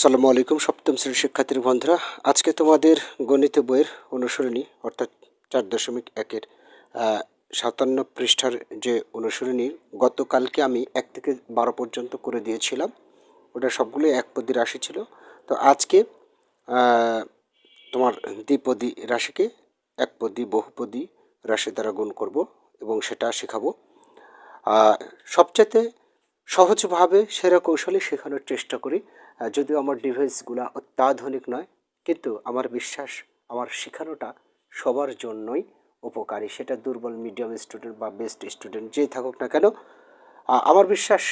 সালামু আলাইকুম, সপ্তম শ্রেণির শিক্ষার্থীর বন্ধুরা। আজকে তোমাদের গণিত বইয়ের অনুসরণী অর্থাৎ চার দশমিক একের সাতান্ন পৃষ্ঠার যে অনুসরণী গতকালকে আমি এক থেকে বারো পর্যন্ত করে দিয়েছিলাম। ওটা সবগুলো এক পদী রাশি ছিল। তো আজকে তোমার দ্বিপদী রাশিকে একপদী বহুপদী রাশি দ্বারা গুণ করব এবং সেটা শেখাবো। সবচেয়ে সহজভাবে সেরা কৌশলে শেখানোর চেষ্টা করি। যদিও আমার ডিভাইসগুলো অত্যাধুনিক নয়, কিন্তু আমার বিশ্বাস, আমার শেখানোটা সবার জন্যই উপকারী। সেটা দুর্বল মিডিয়াম স্টুডেন্ট বা বেস্ট স্টুডেন্ট যেই থাকুক না কেন আমার বিশ্বাস,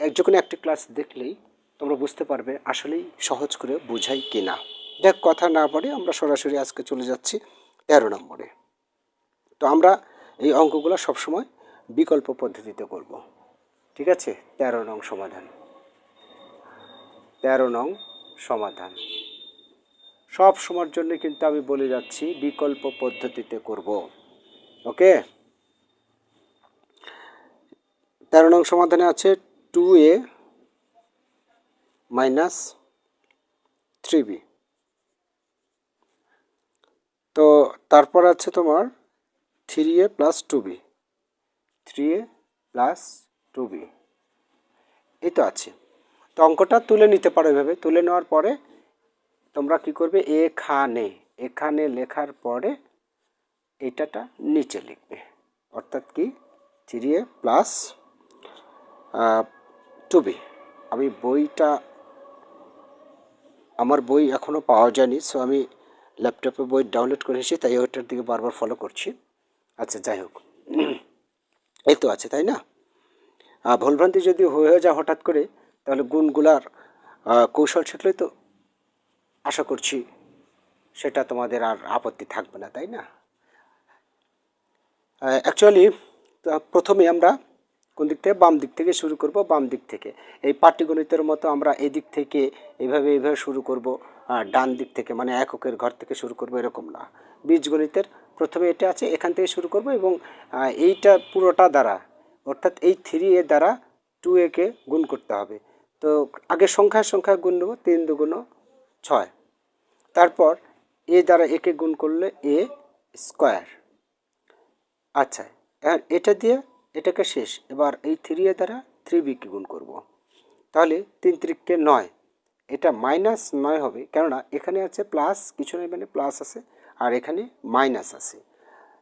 এক যখন একটি ক্লাস দেখলেই তোমরা বুঝতে পারবে আসলেই সহজ করে বোঝাই কিনা। দেখ, কথা না পড়ে আমরা সরাসরি আজকে চলে যাচ্ছি তেরো নম্বরে। তো আমরা এই অঙ্কগুলো সবসময় বিকল্প পদ্ধতিতে করব। ঠিক আছে? তেরো নং সমাধান। তেরো নং সমাধান। সব সময়ের জন্য কিন্তু আমি বলে যাচ্ছি, বিকল্প পদ্ধতিতে করব। ওকে? তেরো নং সমাধানে আছে two A minus three B. তো তারপর আছে তোমার three A plus two B. Three A plus two B. এই তো আছে। তো অঙ্কটা তুলে নিতে পারো এভাবে। তুলে নেওয়ার পরে তোমরা কি করবে? এখানে এখানে লেখার পরে এটাটা নিচে লিখবে। অর্থাৎ কি? Three A plus two B. আমি বইটা, আমার বই এখনও পাওয়া যায়নি সো আমি ল্যাপটপে বই ডাউনলোড করেছি তাই ওইটার দিকে বারবার ফলো করছি। আচ্ছা যাই হোক। এই তো আছে, তাই না? ভুলভ্রান্তি যদি হয়ে যায় হঠাৎ করে তাহলে গুণগুলার কৌশল শিখলে তো আশা করছি সেটা তোমাদের আর আপত্তি থাকবে না, তাই না? অ্যাকচুয়ালি প্রথমে আমরা কোন দিক থেকে? বাম দিক থেকে শুরু করব, বাম দিক থেকে। এই পাটিগণিতের মতো আমরা এই দিক থেকে এইভাবে এইভাবে শুরু করব ডান দিক থেকে মানে এককের ঘর থেকে শুরু করব, এরকম না। বীজগণিতের প্রথমে এটা আছে, এখান থেকে শুরু করব এবং এইটা পুরোটা দ্বারা, অর্থাৎ এই থ্রি এ দ্বারা টু একে গুণ করতে হবে। তো আগে সংখ্যার সংখ্যা গুণ নেব, তিন দুগুণ ছয়। তারপর এ দ্বারা একে গুণ করলে এ স্কোয়ার। আচ্ছা আর এটা দিয়ে এটাকে শেষ। এবার এই থ্রি এ দ্বারা থ্রি বিকে গুণ করব। তাহলে তিন ত্রিককে নয়, এটা মাইনাস নয় হবে। কেননা এখানে আছে প্লাস কিছু নেই মানে প্লাস আছে, আর এখানে মাইনাস আছে।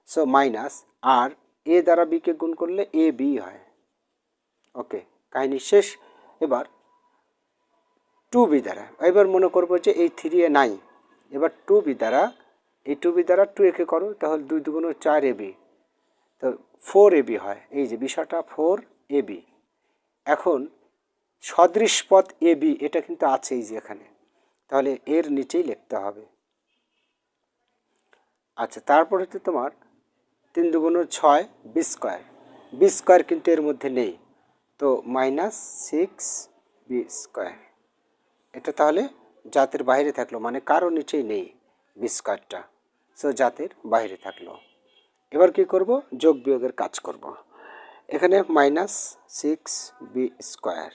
সো মাইনাস আর এ দ্বারা বিকে গুণ করলে এ বি হয়। ওকে কাহিনী শেষ। এবার টু বি দ্বারা। এবার মনে করব যে এই থ্রি এ নাই। এবার টু বি দ্বারা, এই টু বি দ্বারা টু একে করো, তাহলে দুই দুগুণ চার এ বি তো ফোর এ বি হয়। এই যে বিষয়টা ফোর এ বি এখন সদৃশ পথ এ বি এটা কিন্তু আছেই যে এখানে। তাহলে এর নিচেই লিখতে হবে। আচ্ছা তারপরে হচ্ছে তোমার তিন দুগুণ ছয় বি স্কোয়ার বি স্কোয়ার কিন্তু এর মধ্যে নেই। তো মাইনাস সিক্স বি স্কোয়ার এটা তাহলে জাতের বাইরে থাকল মানে কারও নিচেই নেই বি স্কোয়ারটা সো জাতের বাইরে থাকল। এবার কি করব? যোগ বিয়োগের কাজ করব। এখানে মাইনাস সিক্স বি স্কোয়ার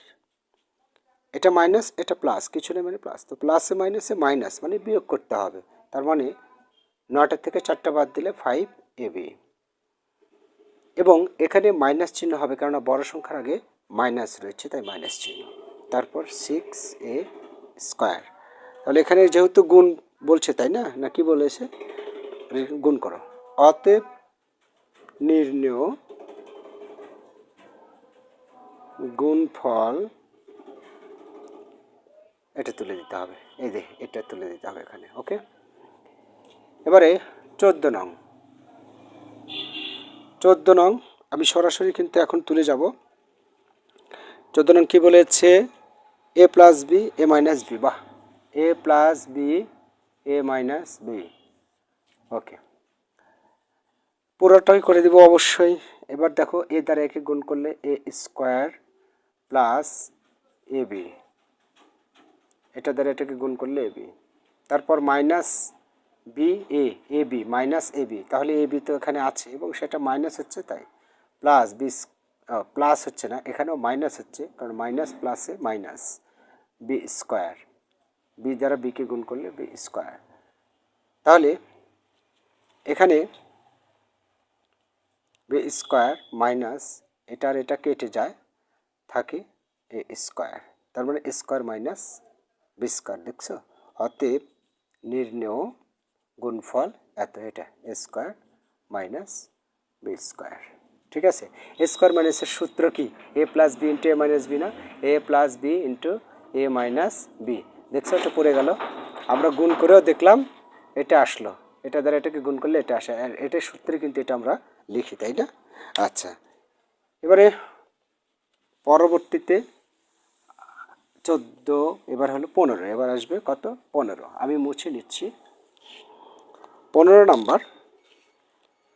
এটা মাইনাস এটা প্লাস কিছু নেই মানে প্লাস তো প্লাসে মাইনাসে মাইনাস মানে বিয়োগ করতে হবে। তার মানে নটা থেকে চারটা বাদ দিলে ফাইভ এ বি এবং এখানে মাইনাস চিহ্ন হবে কেননা বড় সংখ্যার আগে মাইনাস রয়েছে, তাই মাইনাস চিহ্ন। তারপর সিক্স এ স্কোয়ার। তাহলে এখানে যেহেতু গুণ বলছে, তাই না? না, কি বলেছে? গুণ করো। অতএব নির্ণয় গুণফল এটা তুলে দিতে হবে। এই যে, এটা তুলে দিতে হবে এখানে, ওকে? এবারে চোদ্দ নং। চোদ্দ নং, আমি সরাসরি কিন্তু এখন তুলে যাব। চোদ্দ নং কী বলেছে? A plus B A minus B বাহ। A plus B A minus B okay পুরোটাই করে দিব অবশ্যই। এবার দেখো এ দ্বারা একে গুণ করলে A square plus A B এটা দ্বারা এটাকে গুণ করলে এ বি তারপর minus B A A B minus A B তাহলে এ বি তো এখানে আছে এবং সেটা মাইনাস হচ্ছে তাই। প্লাস বি প্লাস হচ্ছে না, এখানেও মাইনাস হচ্ছে, কারণ মাইনাস প্লাসে মাইনাস বি স্কোয়ার বি দ্বারা বিকে গুণ করলে বি স্কোয়ার তাহলে এখানে বি স্কোয়ার মাইনাস এটার এটা কেটে যায়, থাকে এ স্কোয়ার তার মানে স্কোয়ার মাইনাস বি স্কোয়ার দেখছ? অতএব নির্ণেয় গুণফল এত, এটা স্কোয়ার মাইনাস বি স্কোয়ার ঠিক আছে? এ স্কোয়ার মাইনাসের সূত্র কি? A plus B into A minus B না? A plus B into A minus B দেখছ? এটা পড়ে গেল। আমরা গুণ করেও দেখলাম, এটা আসলো। এটা দ্বারা এটাকে গুণ করলে এটা আসে। আর এটার সূত্রে কিন্তু এটা আমরা লিখি, তাই না? আচ্ছা। এবারে পরবর্তীতে চোদ্দ, এবার হলো পনেরো। এবার আসবে কত? পনেরো। আমি মুছে নিচ্ছি। পনেরো নাম্বার।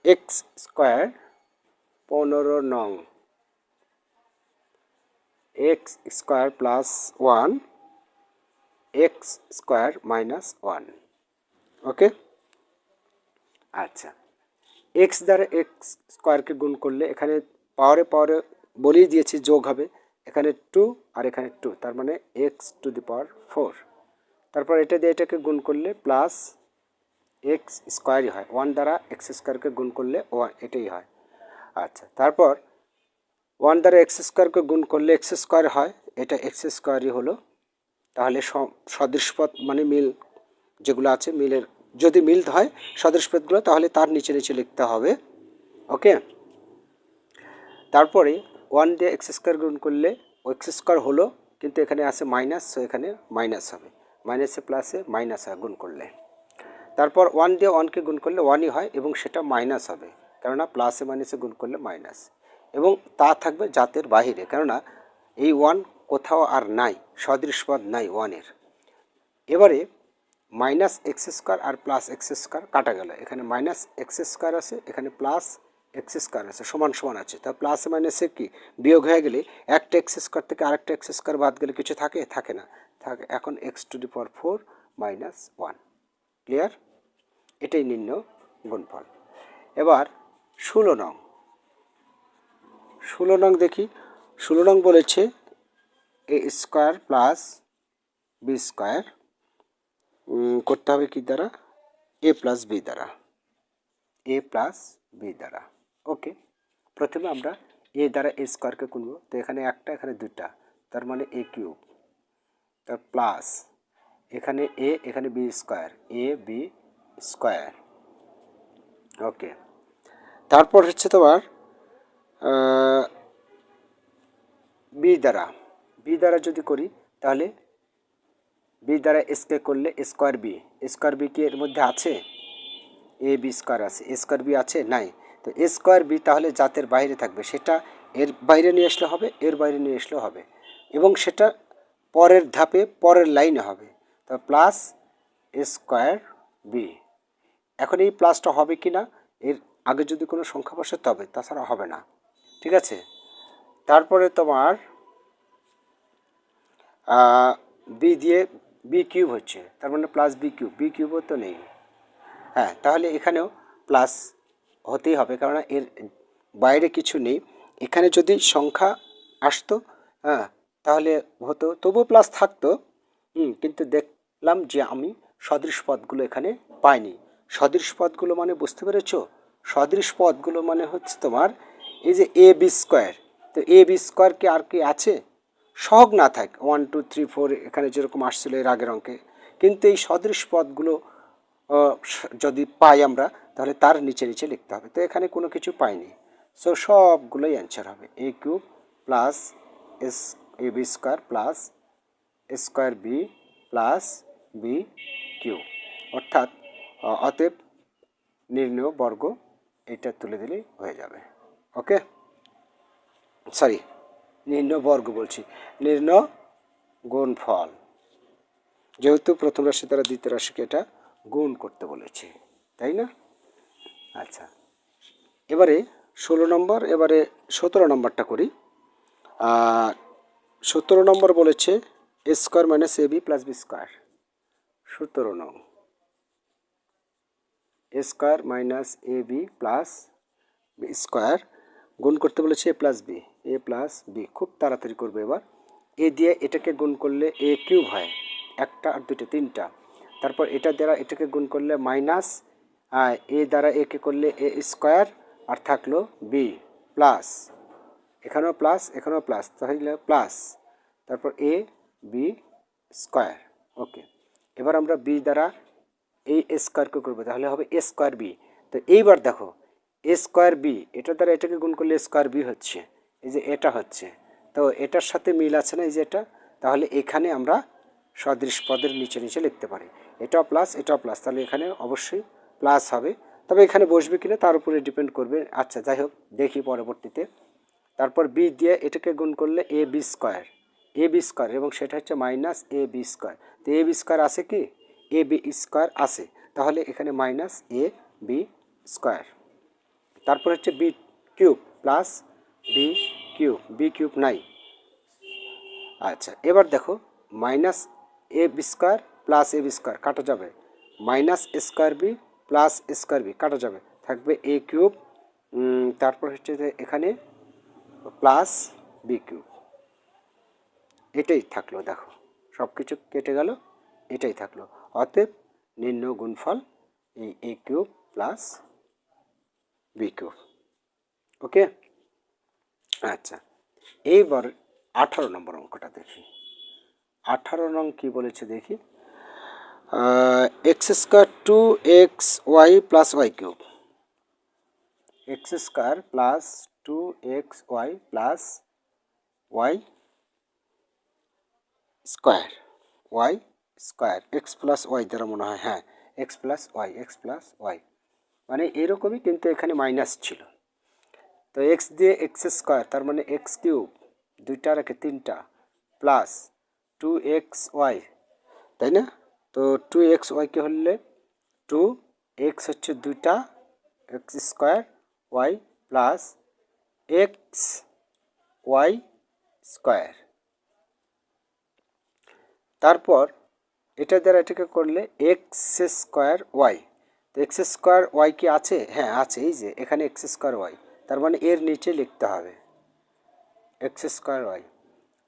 এক্স স্কোয়ার পনেরো নং। X square plus one X square minus one okay আচ্ছা। এক্স দ্বারা এক্স স্কোয়ারকে গুণ করলে এখানে পাওয়ারে পাওয়ারে বলেই দিয়েছি যোগ হবে। এখানে টু আর এখানে টু তার মানে X to the power four তারপর এটা দিয়ে এটাকে গুণ করলে প্লাস এক্স স্কোয়ারই হয়। ওয়ান দ্বারা এক্স স্কোয়ারকে গুণ করলে ওয়ান এটাই হয়। আচ্ছা তারপর ওয়ান দ্বারা এক্স স্কোয়ারকে গুণ করলে এক্স স্কোয়ার হয়, এটা এক্স স্কোয়ারই হলো। তাহলে স- সদৃশপদ মানে মিল যেগুলো আছে, মিলের, যদি মিল হয় সদৃশপদগুলো তাহলে তার নিচে নিচে লিখতে হবে। ওকে? তারপরে ওয়ান দিয়ে এক্স স্কোয়ার গুণ করলে এক্স স্কোয়ার হলো, কিন্তু এখানে আছে মাইনাস সো এখানে মাইনাস হবে। মাইনাসে প্লাসে মাইনাস হয় গুণ করলে। তারপর ওয়ান দিয়ে ওয়ানকে গুণ করলে ওয়ানই হয় এবং সেটা মাইনাস হবে। কেননা প্লাসে মাইনাসে গুণ করলে মাইনাস এবং তা থাকবে জাতের বাহিরে, কেননা এই ওয়ান কোথাও আর নাই, সদৃশপদ নাই ওয়ানের এবারে মাইনাস এক্স স্কোয়ার আর প্লাস এক্স স্কোয়ার কাটা গেল। এখানে মাইনাস এক্স স্কোয়ার আছে, এখানে প্লাস এক্স স্কোয়ার আছে, সমান সমান আছে। তা প্লাস মাইনাসে কি? বিয়োগ হয়ে গেলে একটা এক্স স্কোয়ার থেকে আরেকটা এক্স স্কোয়ার বাদ গেলে কিছু থাকে? থাকে না। থাকে, এখন X to the power four minus one clear এটাই নিম্ন গুণফল। এবার ষোলো নং। ষোলো নং দেখি। ষোলো নং বলেছে A square plus B square. করতে হবে কি দ্বারা? এ প্লাস বি দ্বারা। এ প্লাস বি দ্বারা। ওকে। প্রথমে আমরা এ দ্বারা এ স্কোয়ারকে গুনব। তো এখানে একটা, এখানে দুটা তার মানে এ কিউব। তার প্লাস এখানে এ, এখানে B square. A, B square. Okay. তারপর হচ্ছে তোমার বি দ্বারা। বি দ্বারা যদি করি, তাহলে বি দ্বারা স্কে করলে স্কোয়ার বি স্কোয়ার বি কি এর মধ্যে আছে? এ বি স্কোয়ার আছে। স্কোয়ার বি আছে? নাই। তো এ স্কোয়ার বি তাহলে জাতের বাইরে থাকবে। সেটা এর বাইরে নিয়ে আসলে হবে, এর বাইরে নিয়ে আসলে হবে। এবং সেটা পরের ধাপে, পরের লাইনে হবে। তো প্লাস স্কোয়ার বি এখন এই প্লাসটা হবে কি না এর আগে যদি কোনো সংখ্যা বসে তবে তাছাড়া হবে না। ঠিক আছে? তারপরে তোমার বি দিয়ে বি কিউব হচ্ছে। তার মানে প্লাস বি কিউব বি কিউবও তো নেই। হ্যাঁ তাহলে এখানেও প্লাস হতেই হবে কারণ এর বাইরে কিছু নেই। এখানে যদি সংখ্যা আসতো হ্যাঁ তাহলে হতো। তবুও প্লাস থাকতো। হুম, কিন্তু দেখলাম যে আমি সদৃশ পদগুলো এখানে পাইনি। সদৃশ পদগুলো মানে বুঝতে পেরেছ? সদৃশ পদগুলো মানে হচ্ছে তোমার এই যে এ বি স্কোয়ার। তো এ বি স্কোয়ার কি আর কি আছে? সহগ না থাক, ওয়ান, টু, থ্রি, ফোর এখানে যেরকম আসছিল এর আগের অঙ্কে। কিন্তু এই সদৃশ পদগুলো যদি পাই আমরা, তাহলে তার নিচে নিচে লিখতে হবে। তো এখানে কোনো কিছু পাইনি। সো সবগুলোই অ্যান্সার হবে। A cube plus S A B square plus square B plus B cube অর্থাৎ অতএব নির্ণয় বর্গ এটা তুলে দিলেই হয়ে যাবে। ওকে সরি নির্ণয় বর্গ বলছি। নির্ণয় গুণফল যেহেতু প্রথম রাশি তারা দ্বিতীয় রাশিকে এটা গুণ করতে বলেছে, তাই না? আচ্ছা এবারে ষোলো নম্বর, এবারে সতেরো নম্বরটা করি। আর সতেরো নম্বর বলেছে A square minus A B plus B square সতেরো নং। A square minus A B plus B square গুণ করতে বলেছে A plus B A plus B খুব তাড়াতাড়ি করবে এবার। এ দিয়ে এটাকে গুণ করলে এ কিউব হয়, একটা আর দুইটা, তিনটা। তারপর এটা দ্বারা এটাকে গুণ করলে মাইনাস এ দ্বারা একে করলে এ স্কোয়ার আর থাকল বি প্লাস এখানেও প্লাস এখানেও প্লাস তাহলে প্লাস তারপর এ বি স্কোয়ার ওকে এবার আমরা বি দ্বারা এই স্কোয়ারকে করব, তাহলে হবে এ স্কোয়ার বি তো এইবার দেখো এ স্কোয়ার বি এটা দ্বারা এটাকে গুণ করলে স্কোয়ার বি হচ্ছে, এই যে এটা হচ্ছে। তো এটার সাথে মিল আছে না এই যে এটা? তাহলে এখানে আমরা সদৃশ পদের নিচে নিচে লিখতে পারি। এটা প্লাস এটা প্লাস তাহলে এখানে অবশ্যই প্লাস হবে। তবে এখানে বসবে কিনা তার উপরে ডিপেন্ড করবে। আচ্ছা যাই হোক, দেখি পরবর্তীতে। তারপর বি দিয়ে এটাকে গুণ করলে A B square A B square এবং সেটা হচ্ছে মাইনাস এ বি স্কোয়ার তো এ বি স্কোয়ার আছে কি? এ বি স্কোয়ার আছে, তাহলে এখানে মাইনাস এ বি স্কোয়ার তারপর হচ্ছে B cube plus B cube B cube নাই। আচ্ছা এবার দেখো minus A B square plus A B square কাটা যাবে। Minus square B plus square B কাটা যাবে। থাকবে এ কিউব তারপর হচ্ছে যে এখানে প্লাস বি কিউব এটাই থাকল, দেখো সব কিছু কেটে গেল, এটাই থাকল। অতএব নিম্ন গুণফল এই A cube plus B cube okay আচ্ছা এইবার আঠারো নম্বর অঙ্কটা দেখি। আঠারো নং কী বলেছে দেখি? X square two X Y plus Y cube X square plus two X Y plus Y square Y square X plus Y দ্বারা মনে হয় হ্যাঁ X plus Y X plus Y মানে এরকমই কিন্তু এখানে মাইনাস ছিল। তো এক্স দিয়ে এক্স স্কোয়ার, তার মানে এক্স কিউব, দুইটা রেখে তিনটা প্লাস টু এক্স ওয়াই তাই না? তো টু এক্স ওয়াইকে হলে টু এক্স হচ্ছে দুইটা X square Y plus X Y square. তারপর এটা দ্বারা এটাকে করলে এক্স স্কোয়ার ওয়াই তো এক্স স্কোয়ার ওয়াই কি আছে? হ্যাঁ আছে, এই যে, এখানে এক্স স্কোয়ার ওয়াই তার মানে এর নিচে লিখতে হবে। এক্স স্কোয়ার ওয়াই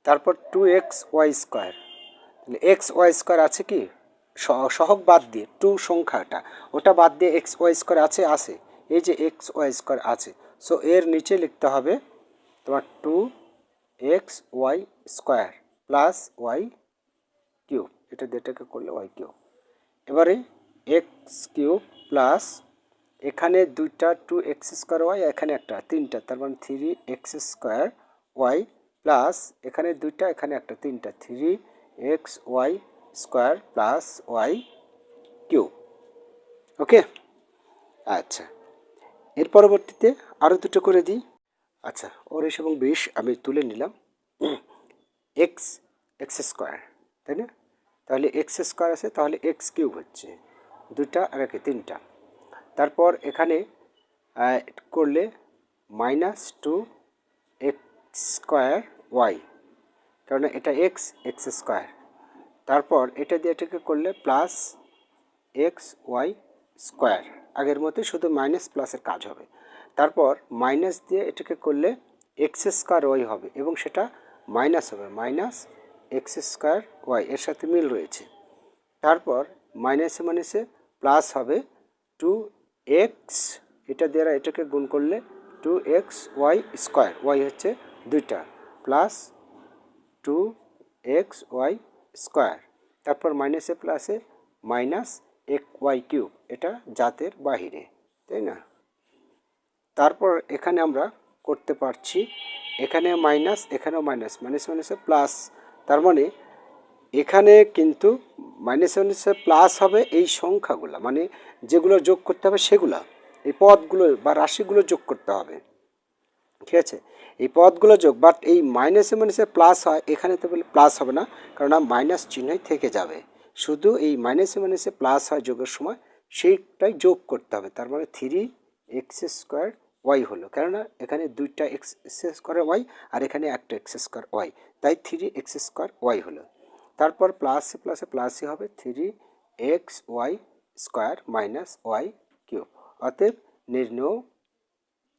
তারপর টু এক্স ওয়াই স্কোয়ার তাহলে এক্স ওয়াই স্কোয়ার আছে কি? সহক বাদ দিয়ে টু সংখ্যাটা। ওটা বাদ দিয়ে এক্স ওয়াই স্কোয়ার আছে আছে। এই যে এক্স ওয়াই স্কোয়ার আছে। সো এর নিচে লিখতে হবে তোমার two X Y square plus Y cube এটা যেটাকে করলে ওয়াই কিউব। এবারে এক্স কিউব প্লাস এখানে দুইটা টু এক্স স্কোয়ার ওয়াই এখানে একটা, তিনটা, তার মানে three X square Y plus এখানে দুইটা, এখানে একটা, তিনটা three X Y square plus Y cube. Okay আচ্ছা। এর পরবর্তীতে আরও দুটো করে দিই। আচ্ছা ওরেশ এবং বিশ আমি তুলে নিলাম। এক্স এক্স স্কোয়ার তাই না? তাহলে এক্স স্কোয়ার আছে, তাহলে এক্স কিউব হচ্ছে। দুটা আর একে তিনটা। তারপর এখানে করলে minus two X square Y কেননা এটা এক্স এক্স স্কোয়ার তারপর এটা দিয়ে এটাকে করলে প্লাস এক্স ওয়াই স্কোয়ার আগের মতোই শুধু মাইনাস প্লাসের কাজ হবে। তারপর মাইনাস দিয়ে এটাকে করলে এক্স স্কোয়ার ওয়াই হবে এবং সেটা মাইনাস হবে। মাইনাস এক্স স্কোয়ার ওয়াই এর সাথে মিল রয়েছে। তারপর মাইনাসে মাইনাসে প্লাস হবে টু এক্স। এটা দ্বারা এটাকে গুণ করলে two X Y square. Y হচ্ছে দুইটা plus two X Y square. তারপর মাইনাসে প্লাসে মাইনাস এক ওয়াই কিউব। এটা জাতের বাহিরে, তাই না? তারপর এখানে আমরা করতে পারছি, এখানে মাইনাস, এখানেও মাইনাস মাইনাস মাইনাসে প্লাস তার মানে এখানে কিন্তু মাইনাস মাইনাসে প্লাস হবে এই সংখ্যাগুলো মানে যেগুলো যোগ করতে হবে সেগুলো, এই পদগুলো বা রাশিগুলো যোগ করতে হবে। ঠিক আছে? এই পদগুলো যোগ বাট এই মাইনাসে মাইনাসে প্লাস হয়, এখানে তো বলে প্লাস হবে না, কারণ মাইনাস চিহ্নই থেকে যাবে। শুধু এই মাইনাসে মাইনাসে প্লাস হয় যোগের সময়, সেইটাই যোগ করতে হবে, তার মানে থ্রি এক্স স্কোয়ার ওয়াই হলো। কেননা এখানে দুইটা এক্স স্কোয়ার ওয়াই আর এখানে একটা এক্স স্কোয়ার ওয়াই তাই থ্রি এক্স স্কোয়ার ওয়াই হলো। তারপর প্লাসে প্লাসে প্লাসই হবে three X Y square minus Y cube অতএব নির্ণয়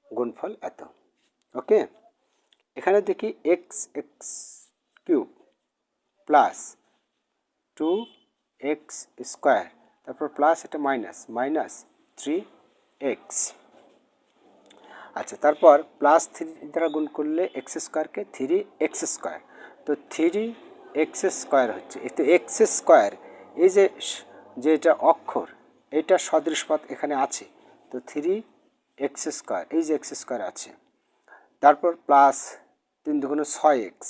গুণফল এত। ওকে এখানে দেখি X X cube plus two X square তারপর প্লাস এটা মাইনাস মাইনাস থ্রি এক্স আচ্ছা তারপর প্লাস থ্রি দ্বারা গুণ করলে এক্স স্কোয়ারকে থ্রি এক্স স্কোয়ার তো থ্রি এক্স স্কোয়ার হচ্ছে। এতে এক্স স্কোয়ার এই যে যে এটা অক্ষর, এটা সদৃশপদ এখানে আছে। তো থ্রি এক্স স্কোয়ার এই যে এক্স স্কোয়ার আছে। তারপর প্লাস তিন দুগুণ ছয় এক্স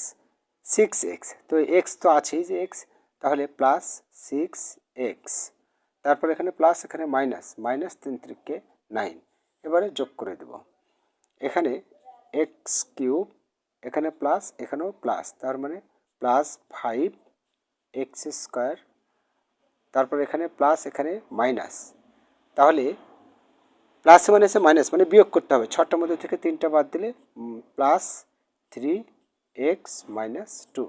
সিক্স এক্স তো এক্স তো আছেই যে এক্স তাহলে প্লাস সিক্স এক্স তারপর এখানে প্লাস এখানে মাইনাস মাইনাস তিন ত্রিককে নাইন এবারে যোগ করে দেব। এখানে এক্স কিউব এখানে প্লাস এখানেও প্লাস তার মানে প্লাস ফাইভ এক্স স্কোয়ার তারপর এখানে প্লাস এখানে মাইনাস তাহলে প্লাস মাইনাসে মাইনাস মানে বিয়োগ করতে হবে। ছটার মধ্যে থেকে তিনটা বাদ দিলে plus three X minus two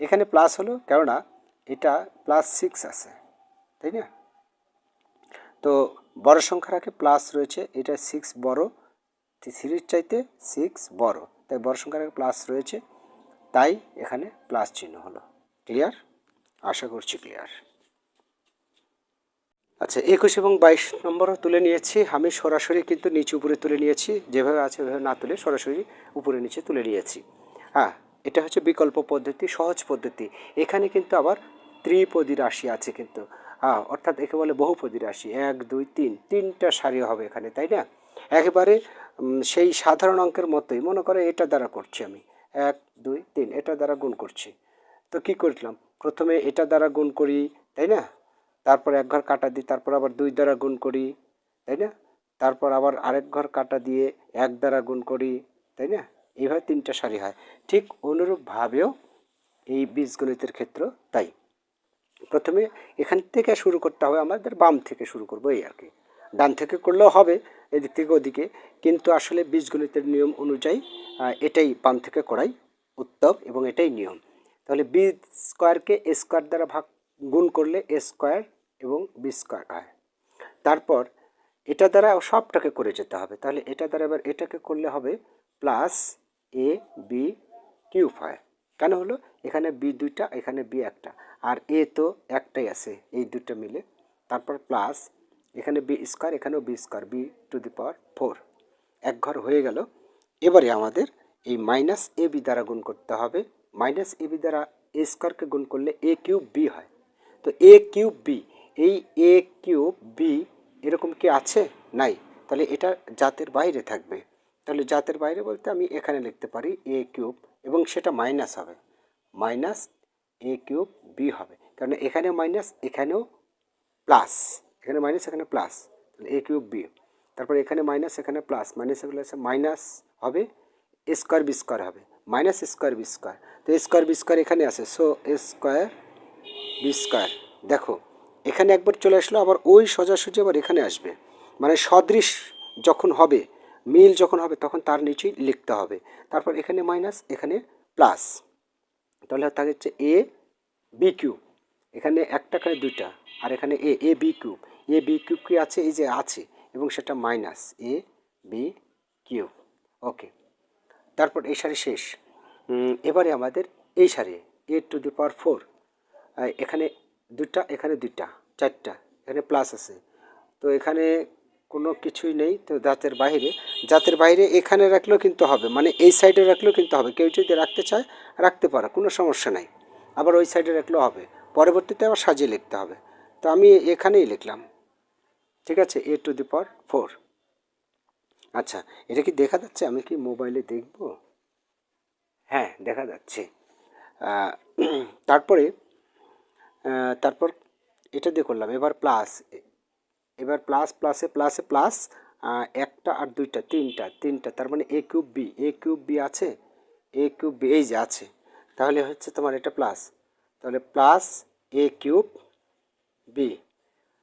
এখানে প্লাস হলো কেননা এটা প্লাস সিক্স আছে, তাই না? তো বড় সংখ্যা রাখে প্লাস রয়েছে, এটা সিক্স বড় থ্রির চাইতে সিক্স বড়। তাই বড় সংখ্যা রাখে প্লাস রয়েছে। তাই এখানে প্লাস চিহ্ন হলো। ক্লিয়ার আশা করছি ক্লিয়ার আচ্ছা একুশ এবং বাইশ নম্বরও তুলে নিয়েছি। আমি সরাসরি কিন্তু নিচে উপরে তুলে নিয়েছি। যেভাবে আছে ওইভাবে না তুলে সরাসরি উপরে নিচে তুলে নিয়েছি। হ্যাঁ এটা হচ্ছে বিকল্প পদ্ধতি, সহজ পদ্ধতি। এখানে কিন্তু আবার ত্রিপদী রাশি আছে কিন্তু। হ্যাঁ অর্থাৎ একে বলে বহুপদী রাশি। এক, দুই, তিন। তিনটা সারি হবে এখানে, তাই না? একেবারে সেই সাধারণ অঙ্কের মতোই, মনে করে এটা দ্বারা করছি আমি। এক, দুই, তিন, এটা দ্বারা গুণ করছি। তো কি করলাম? প্রথমে এটা দ্বারা গুণ করি, তাই না? তারপর এক ঘর কাটা দিই, তারপর আবার দুই দ্বারা গুণ করি, তাই না? তারপর আবার আরেক ঘর কাটা দিয়ে এক দ্বারা গুণ করি, তাই না? এইভাবে তিনটা সারি হয়। ঠিক অনুরূপভাবেও এই বীজগণিতের ক্ষেত্র তাই। প্রথমে এখান থেকে শুরু করতে হবে, আমাদের বাম থেকে শুরু করব, এই আর কি। ডান থেকে করলেও হবে, এদিক থেকে ওদিকে। কিন্তু আসলে বীজগণিতের নিয়ম অনুযায়ী এটাই বাম থেকে করাই উত্তম এবং এটাই নিয়ম। তাহলে বি স্কোয়ারকে এ স্কোয়ার দ্বারা ভাগ, গুণ করলে এ স্কোয়ার এবং বি স্কোয়ার হয়। তারপর এটা দ্বারা সবটাকে করে যেতে হবে। তাহলে এটা দ্বারা এবার এটাকে করলে হবে প্লাস এ বি কিউব হয়। কেন হলো? এখানে বি দুইটা, এখানে বি একটা। আর এ তো একটাই আছে, এই দুটো মিলে। তারপর প্লাস এখানে বি স্কোয়ার, এখানেও B square B to the power four এক ঘর হয়ে গেল। এবারে আমাদের এই মাইনাস এ বি দ্বারা গুণ করতে হবে। মাইনাস এ বি দ্বারা এ স্কোয়ারকে গুণ করলে এ কিউব বি হয়। তো এ কিউব বি এই এ কিউব বি এরকম কি আছে? নাই। তাহলে এটা জাতের বাইরে থাকবে। তাহলে জাতের বাইরে বলতে আমি এখানে লিখতে পারি এ কিউব, এবং সেটা মাইনাস হবে। মাইনাস এ কিউব বি হবে। কারণ এখানে মাইনাস এখানেও প্লাস এখানে মাইনাস এখানে প্লাস তাহলে এ কিউব বি তারপর এখানে মাইনাস এখানে প্লাস মাইনাস এগুলো আছে মাইনাস হবে স্কোয়ার বি স্কোয়ার হবে মাইনাস স্কোয়ার বি স্কোয়ার তো স্কোয়ার বি স্কোয়ার এখানে আছে সো স্কোয়ার বি স্কোয়ার দেখো, এখানে একবার চলে আসলো, আবার ওই সোজাসুজি আবার এখানে আসবে। মানে সদৃশ যখন হবে, মিল যখন হবে, তখন তার নিচেই লিখতে হবে। তারপর এখানে মাইনাস এখানে প্লাস তাহলে থাকে হচ্ছে এ বি কিউব এখানে একটা, এখানে দুইটা, আর এখানে A A B cube A, B, cube কি আছে? এই যে আছে। এবং সেটা minus A, B, cube. Okay. তারপর এই সারি শেষ। এবারে আমাদের এই সারি, এ টু দি পাওয়ার ফোর। এখানে দুটা এখানে দুইটা, চারটা, এখানে প্লাস আছে। তো এখানে কোনো কিছুই নেই, তো জাতের বাইরে। জাতের বাইরে এখানে রাখলেও কিন্তু হবে মানে এই সাইডে রাখলেও কিন্তু হবে। কেউ যদি রাখতে চায়, রাখতে পারে, কোনো সমস্যা নাই। আবার ওই সাইডে রাখলেও হবে। পরবর্তীতে আবার সাজিয়ে লিখতে হবে। তো আমি এখানেই লিখলাম। ঠিক আছে এ টু দি পাওয়ার ফোর আচ্ছা এটা কি দেখা যাচ্ছে? আমি কি মোবাইলে দেখব? হ্যাঁ দেখা যাচ্ছে। তারপরে তারপর এটা দিয়ে করলাম। এবার প্লাস এবার প্লাস প্লাসে প্লাসে প্লাস একটা আর দুইটা, তিনটা তিনটা, তার মানে A cube B A cube B আছে? এ কিউব বি এই যে আছে। তাহলে হচ্ছে তোমার এটা প্লাস তাহলে প্লাস এ কিউব বি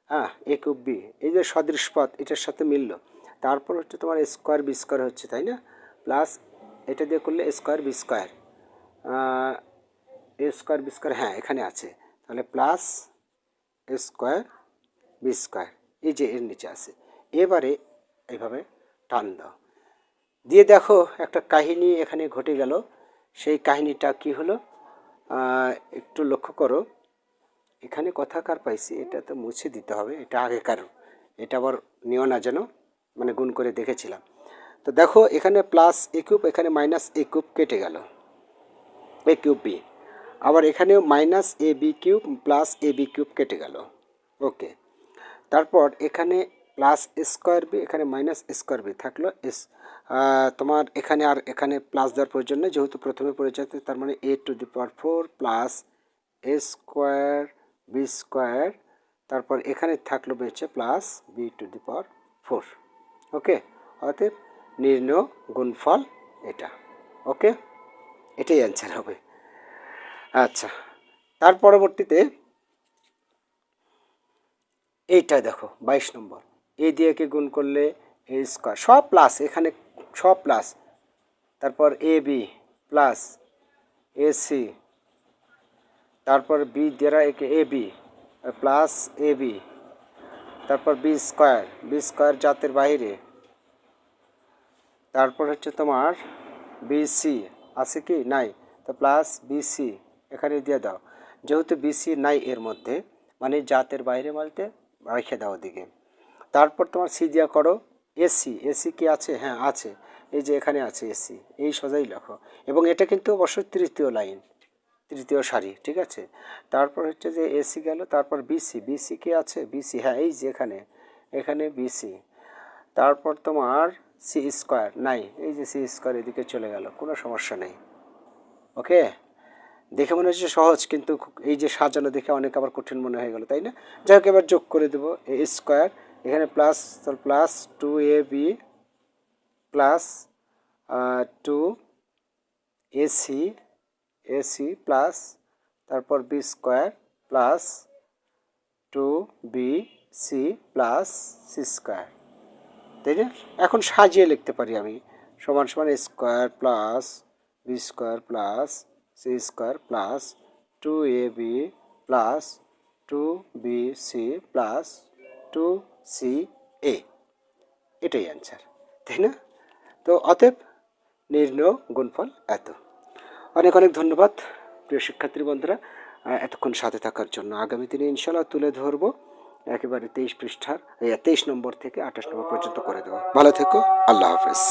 হ্যাঁ এ কিউব বি এই যে সদৃশ পদ এটার সাথে মিললো। তারপর হচ্ছে তোমার স্কোয়ার বি স্কোয়ার হচ্ছে, তাই না? প্লাস এটা দিয়ে করলে square B square A square B square হ্যাঁ এখানে আছে। তাহলে প্লাস স্কোয়ার বি স্কোয়ার এই যে এর নিচে আছে। এবারে এইভাবে টান দাও। দিয়ে দেখো একটা কাহিনী এখানে ঘটে গেল। সেই কাহিনীটা কি হলো? একটু লক্ষ্য করো। এখানে কথাকার পাইছি? এটা তো মুছে দিতে হবে, এটা আগেকার। এটা আবার নিও না যেন মানে গুণ করে দেখেছিলাম। তো দেখো, এখানে প্লাস এ কিউব এখানে মাইনাস এ কিউব কেটে গেল। এ কিউব বি আবার এখানেও minus A B cube plus A B cube কেটে গেল। ওকে তারপর এখানে প্লাস স্কোয়ার বি এখানে মাইনাস স্কোয়ার বি থাকল। এস তোমার এখানে আর এখানে প্লাস দেওয়ার প্রয়োজন নেই, যেহেতু প্রথমে যাচ্ছে, তার মানে A to the power four plus A square B square তারপর এখানে থাকল বেঁচে plus B to the power four okay অতএব নির্ণয় গুণফল এটা ওকে এটাই অ্যান্সার হবে। আচ্ছা তার পরবর্তীতে এইটা দেখো, বাইশ নম্বর। এ দিয়ে কে গুণ করলে এ স্কোয়ার সব প্লাস এখানে সব প্লাস তারপর A B plus A C তারপর বি দ্বারা একে A B plus A B তারপর বি স্কোয়ার বি স্কোয়ার জাতের বাইরে। তারপর হচ্ছে তোমার বিসি আছে কি? নাই। তো প্লাস বিসি এখানে দিয়ে দাও। যেহেতু বিসি নাই এর মধ্যে মানে জাতের বাইরে বলতে রেখে দাও ওদিকে। তারপর তোমার সি দিয়া করো এসি এসি কি আছে? হ্যাঁ আছে। এই যে এখানে আছে এসি এই সোজাই লেখো। এবং এটা কিন্তু অবশ্যই তৃতীয় লাইন। তৃতীয় সারি, ঠিক আছে? তারপর হচ্ছে যে এসি গেল, তারপর বিসি বিসি কে আছে? বিসি হ্যাঁ এই যে এখানে এখানে বিসি তারপর তোমার সি স্কোয়ার, নাই, এই যে সি স্কোয়ার এদিকে চলে গেল, কোনো সমস্যা নেই। ওকে? দেখে মনে হচ্ছে সহজ, কিন্তু এই যে সাজানো দেখে অনেক আবার কঠিন মনে হয়ে গেল, তাই না? যাই হোক, এবার যোগ করে দেবো, এ স্কোয়ার, এখানে plus plus two A B, plus two AC AC plus তারপর B square plus two B C plus C square তাই না? এখন সাজিয়ে লিখতে পারি আমি। সমান সমান square plus B square plus C square plus two A B plus two B C plus two C A এটাই অ্যান্সার তাই না? তো অতএব নির্ণয় গুণফল এত। অনেক অনেক ধন্যবাদ, প্রিয় শিক্ষার্থী বন্ধুরা এতক্ষণ সাথে থাকার জন্য। আগামী দিনে ইনশাল্লাহ তুলে ধরবো, একেবারে তেইশ পৃষ্ঠার তেইশ নম্বর থেকে আঠাশ নম্বর পর্যন্ত করে দেবো। ভালো থেকো, আল্লাহ হাফেজ।